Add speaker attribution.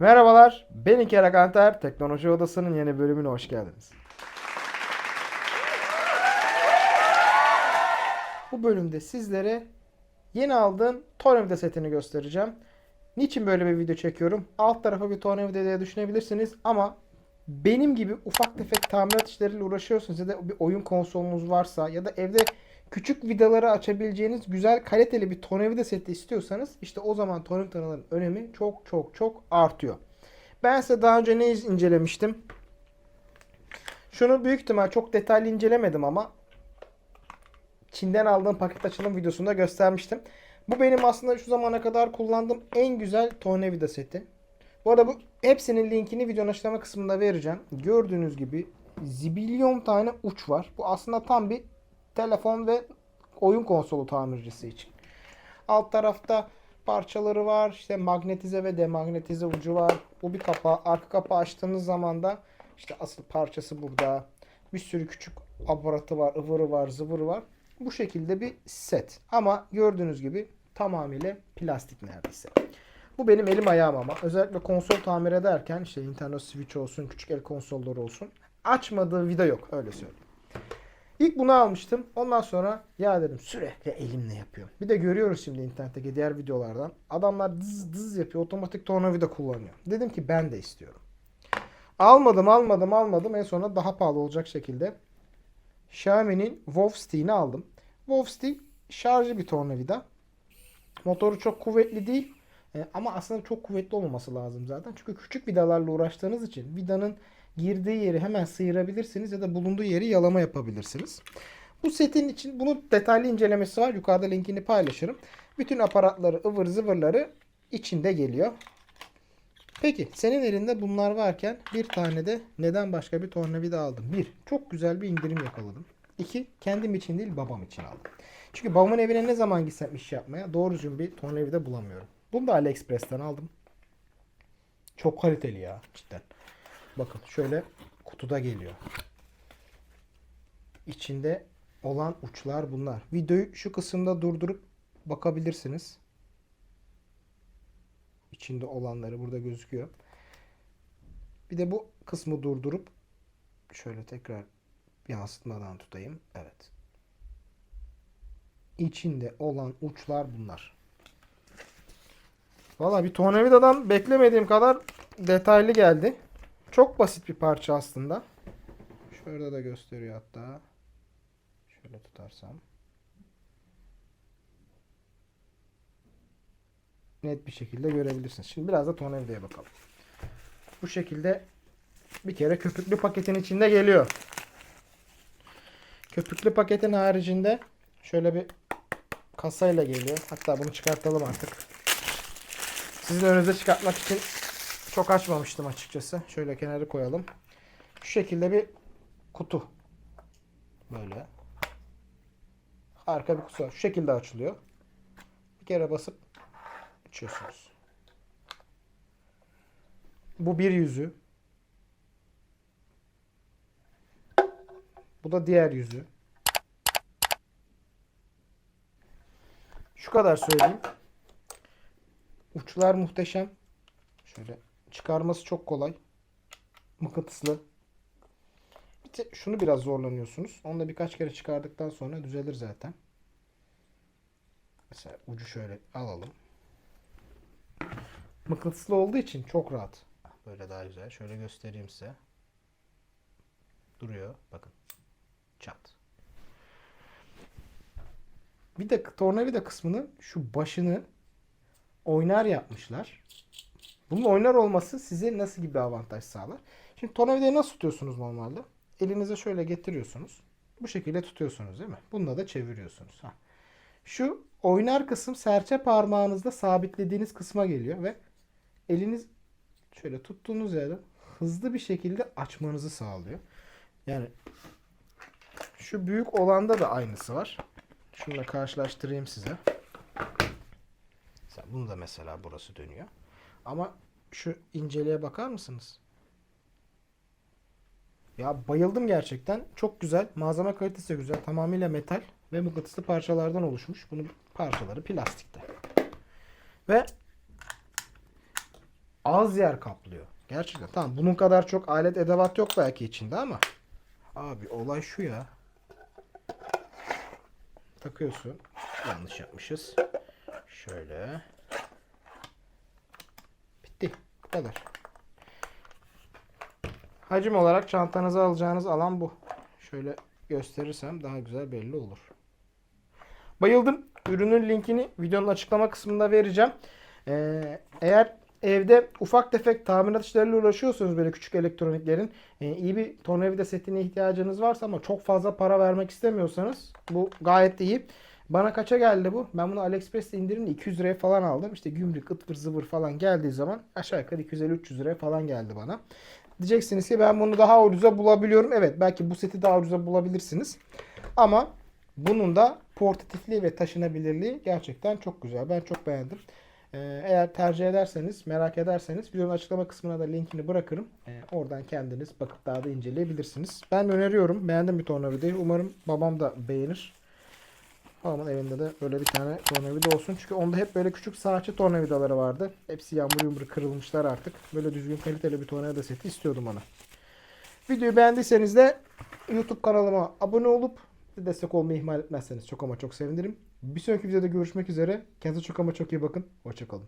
Speaker 1: Merhabalar, ben İlker Akanter. Teknoloji Odası'nın yeni bölümüne hoş geldiniz. Bu bölümde sizlere yeni aldığım tornavida setini göstereceğim. Niçin böyle bir video çekiyorum? Alt tarafa bir tornavida diye düşünebilirsiniz ama benim gibi ufak tefek tamirat işleriyle uğraşıyorsunuz ya da bir oyun konsolunuz varsa ya da evde küçük vidaları açabileceğiniz güzel kaliteli bir tornavida seti istiyorsanız işte o zaman tornavidaların önemi çok çok çok artıyor. Ben size daha önce ne incelemiştim? Şunu büyük ihtimal çok detaylı incelemedim ama Çin'den aldığım paket açılım videosunda göstermiştim. Bu benim aslında şu zamana kadar kullandığım en güzel tornavida seti. Bu arada bu hepsinin linkini videonun açıklama kısmında vereceğim. Gördüğünüz gibi zibilyon tane uç var. Bu aslında tam bir telefon ve oyun konsolu tamircisi için. Alt tarafta parçaları var. İşte magnetize ve demagnetize ucu var. Bu bir kapağı. Arka kapağı açtığınız zaman da işte asıl parçası burada. Bir sürü küçük aparatı var, ıvırı var, zıvırı var. Bu şekilde bir set. Ama gördüğünüz gibi tamamıyla plastik neredeyse. Bu benim elim ayağım ama. Özellikle konsol tamir ederken işte Nintendo Switch olsun, küçük el konsolları olsun. Açmadığı vida yok öyle söyleyeyim. İlk bunu almıştım. Ondan sonra ya dedim sürekli elimle yapıyorum. Bir de görüyoruz şimdi internetteki diğer videolardan. Adamlar dız dız yapıyor. Otomatik tornavida kullanıyor. Dedim ki ben de istiyorum. Almadım almadım almadım. En sonunda daha pahalı olacak şekilde Xiaomi'nin Wolfstein'i aldım. Wolfstein şarjı bir tornavida. Motoru çok kuvvetli değil. E, ama aslında çok kuvvetli olmaması lazım zaten. Çünkü küçük vidalarla uğraştığınız için vidanın girdiği yeri hemen sıyırabilirsiniz ya da bulunduğu yeri yalama yapabilirsiniz. Bu setin için bunun detaylı incelemesi var. Yukarıda linkini paylaşırım. Bütün aparatları, ıvır zıvırları içinde geliyor. Peki senin elinde bunlar varken bir tane de neden başka bir tornavida aldım? Bir, çok güzel bir indirim yakaladım. İki, kendim için değil babam için aldım. Çünkü babamın evine ne zaman gitsem iş yapmaya doğru düzgün bir tornavida bulamıyorum. Bunu da AliExpress'ten aldım. Çok kaliteli ya cidden. Bakın şöyle kutuda geliyor. İçinde olan uçlar bunlar. Videoyu şu kısımda durdurup bakabilirsiniz. İçinde olanları burada gözüküyor. Bir de bu kısmı durdurup şöyle tekrar yansıtmadan tutayım. Evet. İçinde olan uçlar bunlar. Valla bir tornavidadan beklemediğim kadar detaylı geldi. Çok basit bir parça aslında. Şurada da gösteriyor hatta. Şöyle tutarsam. Net bir şekilde görebilirsiniz. Şimdi biraz da tornavidaya bakalım. Bu şekilde bir kere köpüklü paketin içinde geliyor. Köpüklü paketin haricinde şöyle bir kasayla geliyor. Hatta bunu çıkartalım artık. Sizin önünüze çıkartmak için çok açmamıştım açıkçası. Şöyle kenara koyalım. Şu şekilde bir kutu. Böyle. Arka bir kutu. var. Şu şekilde açılıyor. Bir kere basıp açıyorsunuz. Bu bir yüzü. Bu da diğer yüzü. Şu kadar söyleyeyim. Uçlar muhteşem. Şöyle çıkarması çok kolay. Mıknatıslı. Bir de şunu biraz zorlanıyorsunuz. Onu da birkaç kere çıkardıktan sonra düzelir zaten. Mesela ucu şöyle alalım. Mıknatıslı olduğu için çok rahat. Böyle daha güzel. Şöyle göstereyim size. Duruyor. Bakın. Çat. Bir de tornavida kısmını şu başını oynar yapmışlar. Bunun oynar olması size nasıl gibi bir avantaj sağlar? Şimdi tornavidayı nasıl tutuyorsunuz normalde? Elinize şöyle getiriyorsunuz. Bu şekilde tutuyorsunuz değil mi? Bununla da çeviriyorsunuz. Ha. Şu oynar kısım serçe parmağınızda sabitlediğiniz kısma geliyor ve eliniz şöyle tuttuğunuz yerden hızlı bir şekilde açmanızı sağlıyor. Yani şu büyük olanda da aynısı var. Şunu da karşılaştırayım size. Bunu da mesela burası dönüyor. Ama şu inceliğe bakar mısınız? Ya bayıldım gerçekten. Çok güzel. Malzeme kalitesi güzel. Tamamıyla metal ve mıknatıslı parçalardan oluşmuş. Bunun parçaları plastikte. Ve az yer kaplıyor. Gerçekten. Tamam bunun kadar çok alet edevat yok belki içinde ama. Abi olay şu ya. Takıyorsun. Yanlış yapmışız. Şöyle. Kadar. Hacim olarak çantanıza alacağınız alan bu. Şöyle gösterirsem daha güzel belli olur. Bayıldım. Ürünün linkini videonun açıklama kısmında vereceğim. Ee, eğer evde ufak tefek tamirat işleriyle uğraşıyorsanız böyle küçük elektroniklerin e, iyi bir tornavida setine ihtiyacınız varsa ama çok fazla para vermek istemiyorsanız bu gayet iyi. Bana kaça geldi bu? Ben bunu AliExpress'te indirimle 200 liraya falan aldım. İşte gümrük, ıtır zıvır falan geldiği zaman aşağı yukarı 250-300 liraya falan geldi bana. Diyeceksiniz ki ben bunu daha ucuza bulabiliyorum. Evet belki bu seti daha ucuza bulabilirsiniz. Ama bunun da portatifliği ve taşınabilirliği gerçekten çok güzel. Ben çok beğendim. Ee, eğer tercih ederseniz, merak ederseniz videonun açıklama kısmına da linkini bırakırım. Ee, oradan kendiniz bakıp daha da inceleyebilirsiniz. Ben öneriyorum. Beğendim bir tornavidayı. Umarım babam da beğenir. Babamın evinde de böyle bir tane tornavida olsun. Çünkü onda hep böyle küçük saatçi tornavidaları vardı. Hepsi yağmur yumru kırılmışlar artık. Böyle düzgün kaliteli bir tornavida seti istiyordum ona. Videoyu beğendiyseniz de YouTube kanalıma abone olup destek olmayı ihmal etmezseniz çok ama çok sevinirim. Bir sonraki videoda görüşmek üzere. Kendinize çok ama çok iyi bakın. Hoşçakalın.